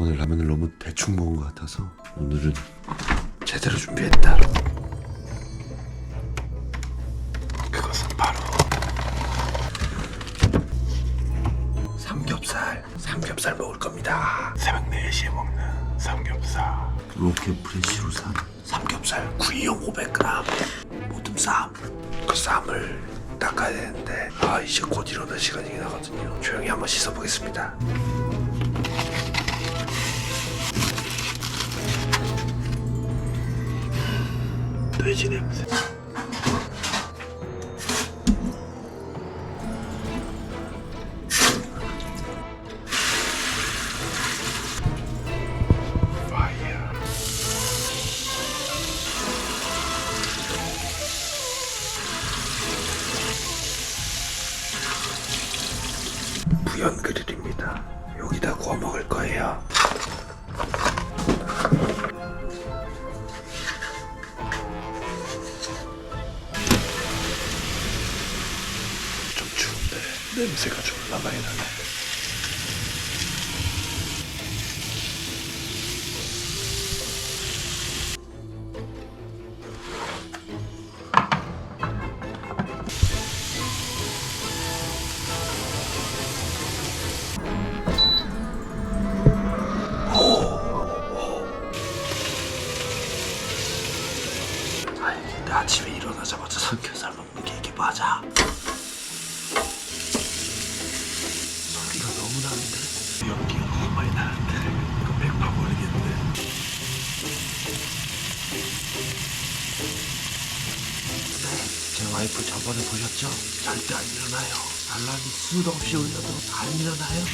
지난번에 라면을 너무 대충 먹은 것 같아서 오늘은 제대로 준비했다. 그것은 바로 삼겹살. 삼겹살 먹을 겁니다. 새벽 4시에 먹는 삼겹살. 로켓 프레시로 산 삼겹살 구이용 500g 모듬 쌈. 그 쌈을 닦아야 되는데 아 이제 곧 일어날 시간이긴 하거든요. 조용히 한번 씻어보겠습니다. 돼지 냄새. 파이어. 부연 그릴입니다. 여기다 구워 먹을 거예요. 냄새가 졸라 많이 나네. 아침에 일어나자마자 삼겹살 먹는 게 이게 맞아? 소리가 너무 나는데 연기가 너무 많이 나는데 이거 백파 모르겠는데 네, 제 와이프 저번에 보셨죠? 절대 안 일어나요. 알람이 수도 없이 울려도 안 일어나요.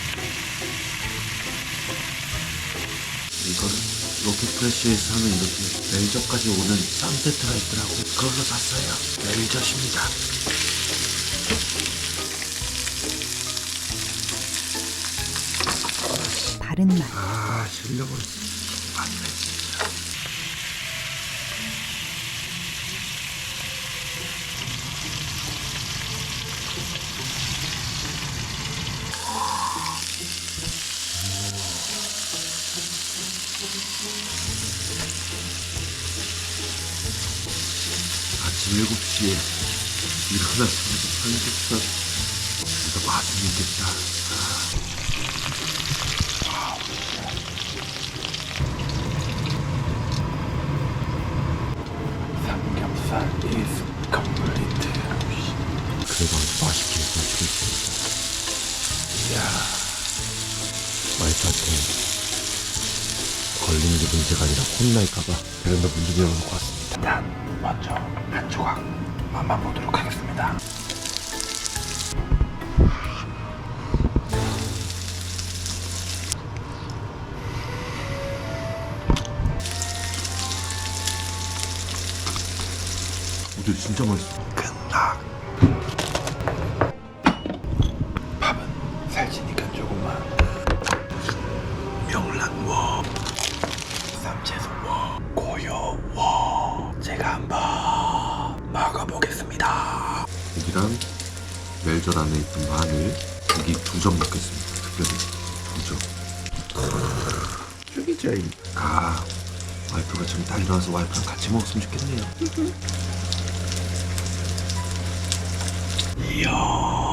이거는 로켓프레쉬에서 하는 이렇게 멜젓까지 오는 쌈 세트가 있더라고요. 그걸로 샀어요. 멜젓입니다. 바른 말. 아 실력은 맞네 7시에 일어나자마자 삼겹살 진짜 아. 삼겹살 is complete. 그래도 맛있게 구워주겠습니다. 이야, 와이프한테 걸리는 게 문제가 아니라 혼날까봐 베란다 문 좀 열어놓고 왔습니다. 먼저 한 조각 맛만 보도록 하겠습니다. 어제 진짜 맛있어. 먹어보겠습니다. 고기랑 멜젓 안에 있던 마늘, 고기 두 점 넣겠습니다. 특별히 두 점. 죽이죠. 이. 아, 와이프가 지금 딱 일어나서 와이프랑 같이 먹었으면 좋겠네요. 이야.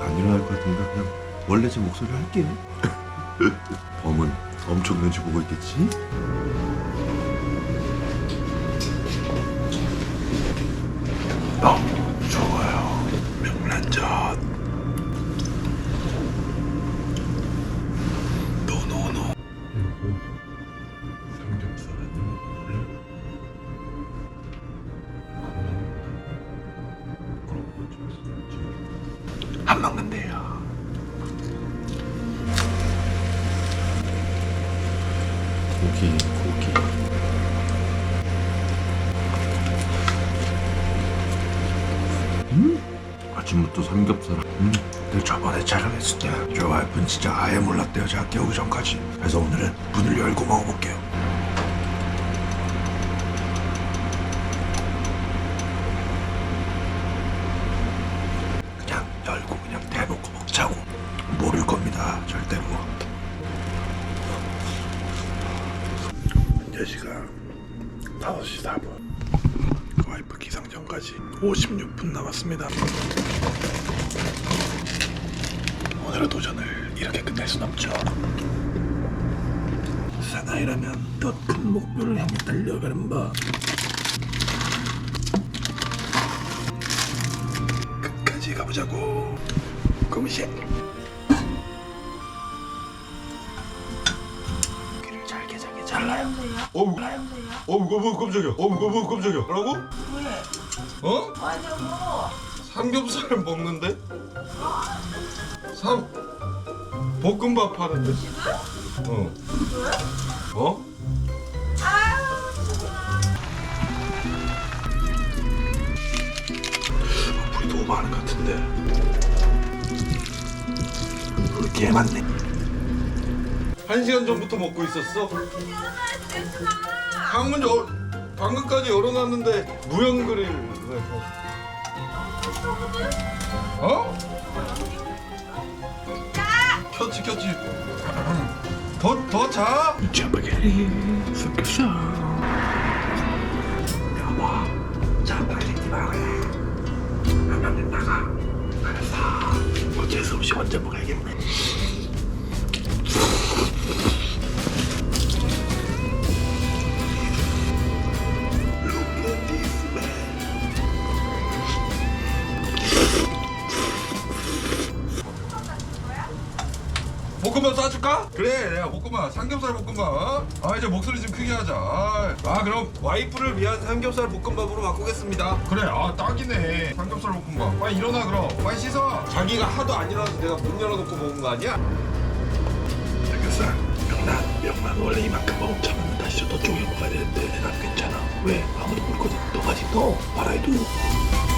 안 일어날 것 같으니까 그냥 원래 제 목소리를 할게요. 범은 엄청 눈치 보고 있겠지? 너무 좋아요. 명란젓. 노노노. 음? 아침부터 삼겹살. 음. 근데 저번에 촬영했을 때 저 와이프는 진짜 아예 몰랐대요 제가 깨우기 전까지 그래서 오늘은 문을 열고 먹어볼게요 그냥 열고 그냥 대놓고 먹자고 모를 겁니다 절대로 현재 시간 5시 4분 와이프 전까지 56분 남았습니다 오늘의 도전을 이렇게 끝낼 순 없죠. 사나이라면 더 큰 목표를 향해 달려가는 법. 끝까지 가보자고. 고무 잘게 잘라요. 어우, 어우, 깜- 깜짝이야. 어우, 깜- 깜짝이야. 뭐라고? 왜? 어? 하냐고? 삼겹살 먹는데? 삼 볶음밥 하는데? 어. 어? 불이 너무 많은 것 같은데. 우리 개 많네. 한 시간 전부터 먹고 있었어? 방문 저 방금까지 열어놨는데 무형 그릴 왜? 어? 켰지 켰지. 더 더 자? 짜파게티 삼겹살. 여보, 짜파게티 먹을래? 안 된다가. 알았어. 어쩔 수 없이 혼자 먹어야겠네. 볶음밥 싸줄까? 그래 내가 볶음밥 삼겹살 볶음밥. 어? 아 이제 목소리 좀 크게 하자. 아, 아, 그럼 와이프를 위한 삼겹살 볶음밥으로 바꾸겠습니다. 그래 아 딱이네. 삼겹살 볶음밥. 빨리 일어나 그럼. 빨리 씻어. 자기가 하도 안 일어나서 내가 문 열어놓고 먹은 거 아니야? 삼겹살. 명란 명란. 원래 이만큼 먹으면 참으면 다시 더 쪼개 먹어야 되는데. 난 괜찮아. 왜? 아무도 모르거든 너까지. 넣어 말아도 짜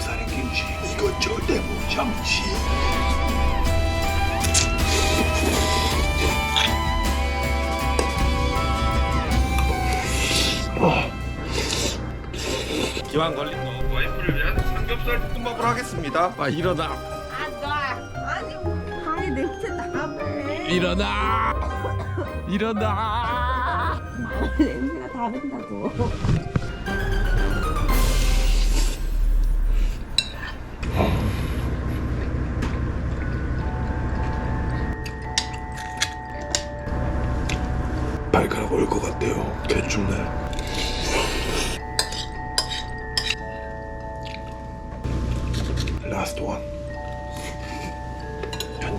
삼겹살에 김치 이거 절대 못 참지 기왕 걸린 거 와이프를 위한 삼겹살 볶음밥을 하겠습니다 아, 나. 아니, 방에 냄새 나네. 일어나 일어나 냄새가 다른다고.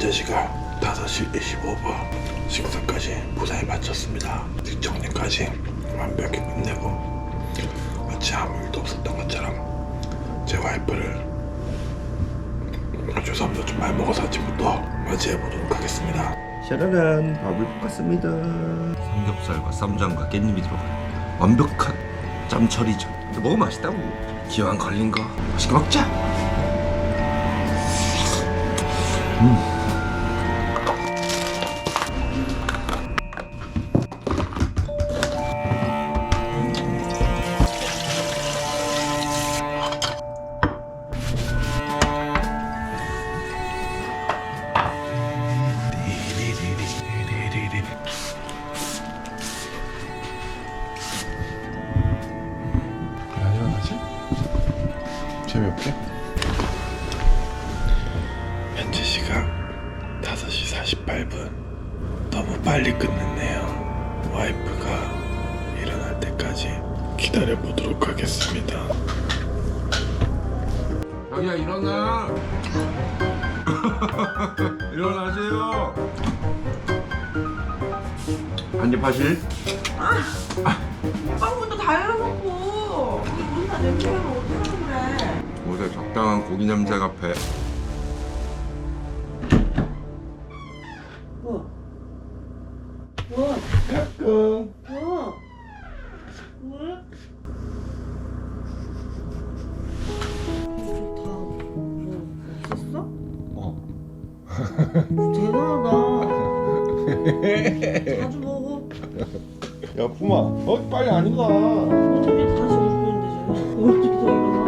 현재 시각 5시 25분 식사까지 무사히 마쳤습니다. 뒷정리까지 완벽히 끝내고 마치 아무 일도 없었던 것처럼 제 와이프를 죄송합니다 좀 많이 먹어서 아침부터 맞이해보도록 하겠습니다. 샤라란 밥을 볶았습니다. 삼겹살과 쌈장과 깻잎이 들어간 완벽한 짬처리죠. 근데 먹으면 맛있다고? 기왕 걸린 거 맛있게 먹자! 리 5시 48분 너무 빨리 끝냈네요 와이프가 일어날 때까지 기다려보도록 하겠습니다 자기야 일어나 일어나세요 한입 하실? 빵문도 다 열어놓고. 우리 문다 냄새가 어떡하는 그래. 옷에 적당한 고기 냄새가 배 대단하다. 자주 먹어. 야 푸마 어 빨리 안 일어나 어차피 다시 싶은데 지금. 어차피 더 일어나.